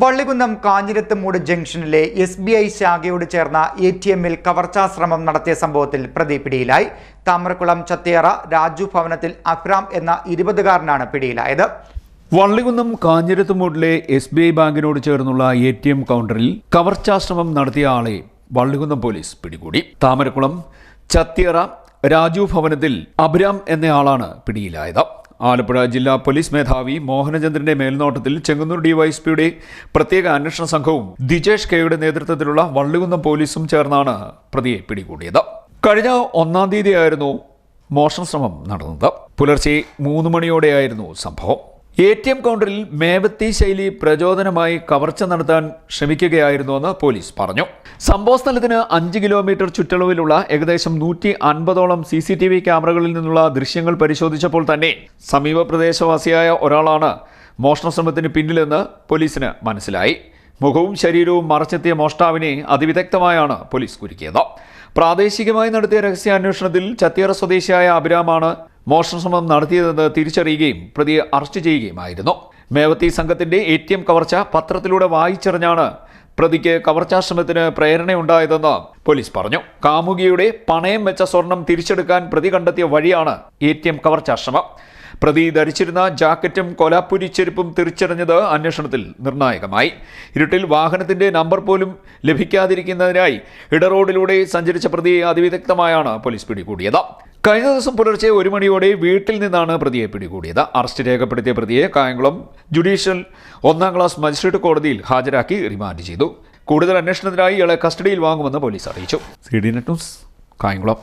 വള്ളികുന്നം കാഞ്ഞിരത്തുമൂട് ജംഗ്ഷനിലെ S B I ശാഖയോട് ചേർന്ന A T എമ്മിൽ കവർച്ചാശ്രമം നടത്തിയ സംഭവത്തിൽ പ്രതി പിടിയിലായി. താമരക്കുളം ചത്തിയറ രാജു ഭവനത്തിൽ അഫ്രാം എന്ന ഇരുപതുകാരനാണ് പിടിയിലായത്. വള്ളികുന്നം കാഞ്ഞിരത്തുമൂടിലെ എസ് ബി ഐ ബാങ്കിനോട് ചേർന്നുള്ള എ ടി എം കൗണ്ടറിൽ കവർച്ചാശ്രമം നടത്തിയ ആളെ വള്ളികുന്നം പോലീസ് പിടികൂടി. താമരക്കുളം ചത്തിയറ രാജു ഭവനത്തിൽ അഭിരാം എന്നയാളാണ് പിടിയിലായത്. ആലപ്പുഴ ജില്ലാ പോലീസ് മേധാവി മോഹനചന്ദ്രന്റെ മേൽനോട്ടത്തിൽ ചെങ്ങന്നൂർ ഡിവൈഎസ്പിയുടെ പ്രത്യേക അന്വേഷണ സംഘവും ദിജേഷ് കെയുടെ നേതൃത്വത്തിലുള്ള വള്ളികുന്നം പോലീസും ചേർന്നാണ് പ്രതിയെ പിടികൂടിയത്. കഴിഞ്ഞ ഒന്നാം തീയതിയായിരുന്നു മോഷണ ശ്രമം നടന്നത്. പുലർച്ചെ മൂന്ന് മണിയോടെയായിരുന്നു സംഭവം. എ ടി എം കൗണ്ടറിൽ മേവത്തി ശൈലി പ്രചോദനമായി കവർച്ച നടത്താൻ ശ്രമിക്കുകയായിരുന്നുവെന്ന് പോലീസ് പറഞ്ഞു. സംഭവ സ്ഥലത്തിന് അഞ്ച് കിലോമീറ്റർ ചുറ്റളവിലുള്ള ഏകദേശം നൂറ്റി അൻപതോളം സി സി ടി വി ക്യാമറകളിൽ നിന്നുള്ള ദൃശ്യങ്ങൾ പരിശോധിച്ചപ്പോൾ തന്നെ സമീപ പ്രദേശവാസിയായ ഒരാളാണ് മോഷണ ശ്രമത്തിന് പിന്നിലെന്ന് പോലീസിന് മനസ്സിലായി. മുഖവും ശരീരവും മറച്ചെത്തിയ മോഷ്ടാവിനെ അതിവിദഗ്ധമായാണ് പോലീസ് കുരുക്കിയത്. പ്രാദേശികമായി നടത്തിയ രഹസ്യാന്വേഷണത്തിൽ ചത്തിയറ സ്വദേശിയായ അഭിരാമാണ് മോഷണശ്രമം നടത്തിയതെന്ന് തിരിച്ചറിയുകയും പ്രതിയെ അറസ്റ്റ് ചെയ്യുകയുമായിരുന്നു. മേവത്തി സംഘത്തിന്റെ എ ടി എം കവർച്ച പത്രത്തിലൂടെ വായിച്ചറിഞ്ഞാണ് പ്രതിക്ക് കവർച്ചാശ്രമത്തിന് പ്രേരണയുണ്ടായതെന്ന് പോലീസ് പറഞ്ഞു. കാമുകിയുടെ പണയം വെച്ച സ്വർണം തിരിച്ചെടുക്കാൻ പ്രതി കണ്ടെത്തിയ വഴിയാണ് എ ടി എം കവർച്ചാശ്രമം പ്രതി ധരിച്ചിരുന്ന ജാക്കറ്റും കൊലാപ്പുരി ചെരുപ്പും തിരിച്ചറിഞ്ഞത് അന്വേഷണത്തിൽ നിർണായകമായി. ഇരുട്ടിൽ വാഹനത്തിന്റെ നമ്പർ പോലും ലഭിക്കാതിരിക്കുന്നതിനായി ഇടറോഡിലൂടെ സഞ്ചരിച്ച പ്രതിയെ അതിവിദഗ്ധമായാണ് പോലീസ് പിടികൂടിയത്. കഴിഞ്ഞ ദിവസം പുലർച്ചെ ഒരു മണിയോടെ വീട്ടിൽ നിന്നാണ് പ്രതിയെ പിടികൂടിയത്. അറസ്റ്റ് രേഖപ്പെടുത്തിയ പ്രതിയെ കായംകുളം ജുഡീഷ്യൽ ഒന്നാം ക്ലാസ് മജിസ്ട്രേറ്റ് കോടതിയിൽ ഹാജരാക്കി റിമാൻഡ് ചെയ്തു. കൂടുതൽ അന്വേഷണത്തിനായി ഇയാളെ കസ്റ്റഡിയിൽ വാങ്ങുമെന്ന് പോലീസ് അറിയിച്ചു. C D net news Kayamkulam.